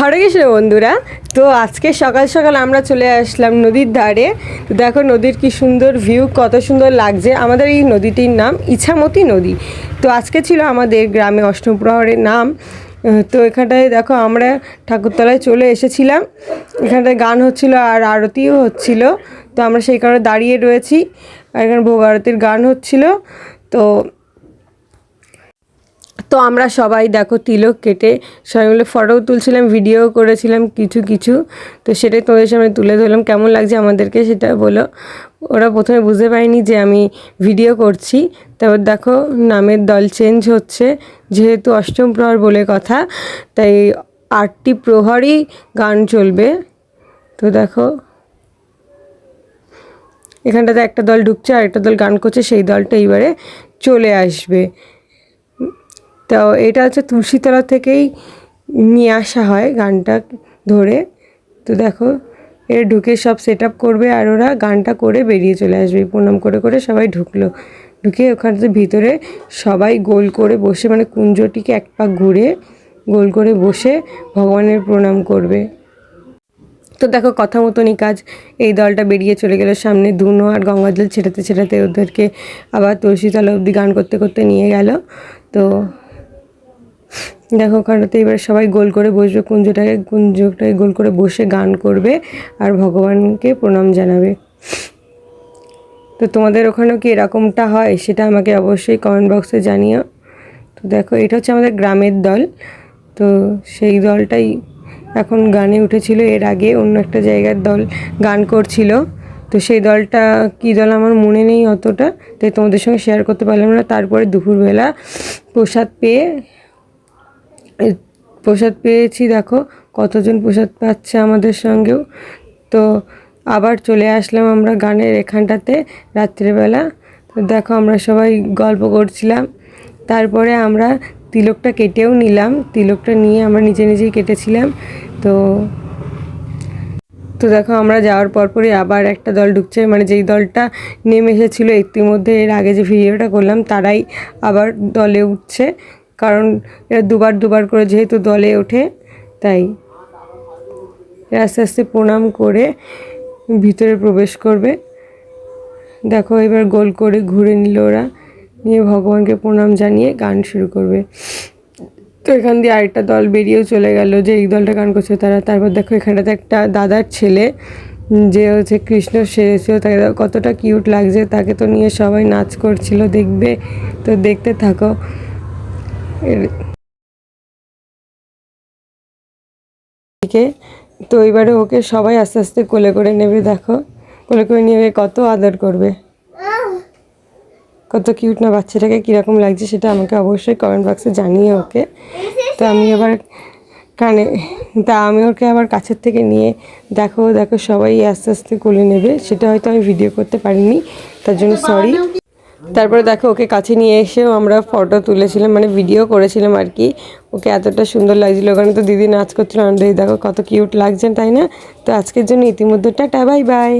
হরে কৃষ্ণ বন্ধুরা? তো আজকে সকাল সকাল আমরা চলে আসলাম নদীর ধারে। তো দেখো নদীর কি সুন্দর ভিউ কত সুন্দর লাগছে। আমাদের এই নদীটির নাম ইছামতি নদী। তো আজকে ছিল আমাদের গ্রামে অষ্টমপ্রহরের নাম। তো এখানটায় দেখো আমরা ঠাকুরতলায় চলে এসেছিলাম। এখানটায় গান হচ্ছিল আর আরতিও হচ্ছিল। তো আমরা সেই কারণে দাঁড়িয়ে রয়েছি। আর এখানে ভোগ আরতির গান হচ্ছিল। তো তো আমরা সবাই, দেখো, তিলক কেটে সবাই মিলে ফটোও তুলছিলাম ভিডিও করেছিলাম, কিছু কিছু। তো সেটাই তোমাদের সামনে তুলে ধরলাম। কেমন লাগছে আমাদেরকে সেটা বলো। ওরা প্রথমে বুঝতে পারেনি যে আমি ভিডিও করছি। তারপর দেখো, নামের দল চেঞ্জ হচ্ছে, যেহেতু অষ্টম প্রহর বলে কথা, তাই আটটি প্রহরই গান চলবে। তো দেখো, এখানটাতে একটা দল ঢুকছে আর একটা দল গান করছে, সেই দলটা এইবারে চলে আসবে। তো এটা হচ্ছে তুলসীতলা থেকেই নিয়ে আসা হয় গানটা ধরে। তো দেখো, এর ঢুকে সব সেট করবে আর ওরা গানটা করে বেরিয়ে চলে আসবে। প্রণাম করে করে সবাই ঢুকলো। ঢুকে ওখানটাতে ভিতরে সবাই গোল করে বসে মানে কুঞ্জটিকে এক পাক ঘুরে গোল করে বসে ভগবানের প্রণাম করবে। তো দেখো, কথা মতনই কাজ। এই দলটা বেরিয়ে চলে গেল সামনে। ধুনো আর গঙ্গা জল ছেটাতে ছেটাতে ওদেরকে আবার তুলসীতলা অবধি গান করতে করতে নিয়ে গেল। তো দেখো ওখানটাতে এবার সবাই গোল করে বসবে, কুঞ্জটাকে কুঞ্জটাকে গোল করে বসে গান করবে আর ভগবানকে প্রণাম জানাবে। তো তোমাদের ওখানেও কি এরকমটা হয়? সেটা আমাকে অবশ্যই কমেন্ট বক্সে জানিও। তো দেখো, এটা হচ্ছে আমাদের গ্রামের দল। তো সেই দলটাই এখন গানে উঠেছিল। এর আগে অন্য একটা জায়গার দল গান করছিল। তো সেই দলটা কী দল আমার মনে নেই অতটা। তাই তোমাদের সঙ্গে শেয়ার করতে পারলাম না। তারপরে দুপুরবেলা প্রসাদ পেয়ে প্রসাদ পেয়েছি, দেখো কতজন প্রসাদ পাচ্ছে আমাদের সঙ্গেও। তো আবার চলে আসলাম আমরা গানের এখানটাতে রাত্রিবেলা। তো দেখো আমরা সবাই গল্প করছিলাম। তারপরে আমরা তিলকটা কেটেও নিলাম। তিলকটা নিয়ে আমরা নিজে নিজেই কেটেছিলাম। তো তো দেখো আমরা যাওয়ার পরপরই আবার একটা দল ঢুকছে। মানে যেই দলটা নেমে এসেছিল, ইতিমধ্যে এর আগে যে ভিডিওটা করলাম, তারাই আবার দলে উঠছে। কারণ এরা দুবার দুবার করে যেহেতু দলে ওঠে, তাই আস্তে আস্তে প্রণাম করে ভিতরে প্রবেশ করবে। দেখো এবার গোল করে ঘুরে নিল ওরা, নিয়ে ভগবানকে প্রণাম জানিয়ে গান শুরু করবে। তো এখান দিয়ে আরেকটা দল বেরিয়েও চলে গেল, যে এই দলটা গান করছে তারা। তারপর দেখো এখানটাতে একটা দাদার ছেলে, যে হচ্ছে কৃষ্ণ সেরেছিল তাকে কতটা কিউট লাগছে, তাকে তো নিয়ে সবাই নাচ করছিল, দেখবে? তো দেখতে থাকো। এদিকে তো এবারে ওকে সবাই আস্তে আস্তে কোলে করে নেবে দেখো। কোলে করে নেবে কত আদর করবে। কত কিউট না বাচ্চাটাকে কীরকম লাগছে সেটা আমাকে অবশ্যই কমেন্ট বক্সে জানিয়ে ওকে। তো আমি এবার কানে তা আমি ওকে আবার কাছের থেকে নিয়ে দেখো দেখো সবাই আস্তে আস্তে কোলে নেবে। সেটা হয়তো আমি ভিডিও করতে পারিনি তার জন্য সরি তারপরে দেখো, ওকে কাছে নিয়ে এসেও আমরা ফটো তুলেছিলাম মানে ভিডিও করেছিলাম আর কি। ওকে এতটা সুন্দর লাগছিল। ওখানে তো দিদি নাচ করছিল আমাদের দেখো কত কিউট লাগছে, তাই না? তো আজকের জন্য ইতিমধ্যে টাটা বাই বাই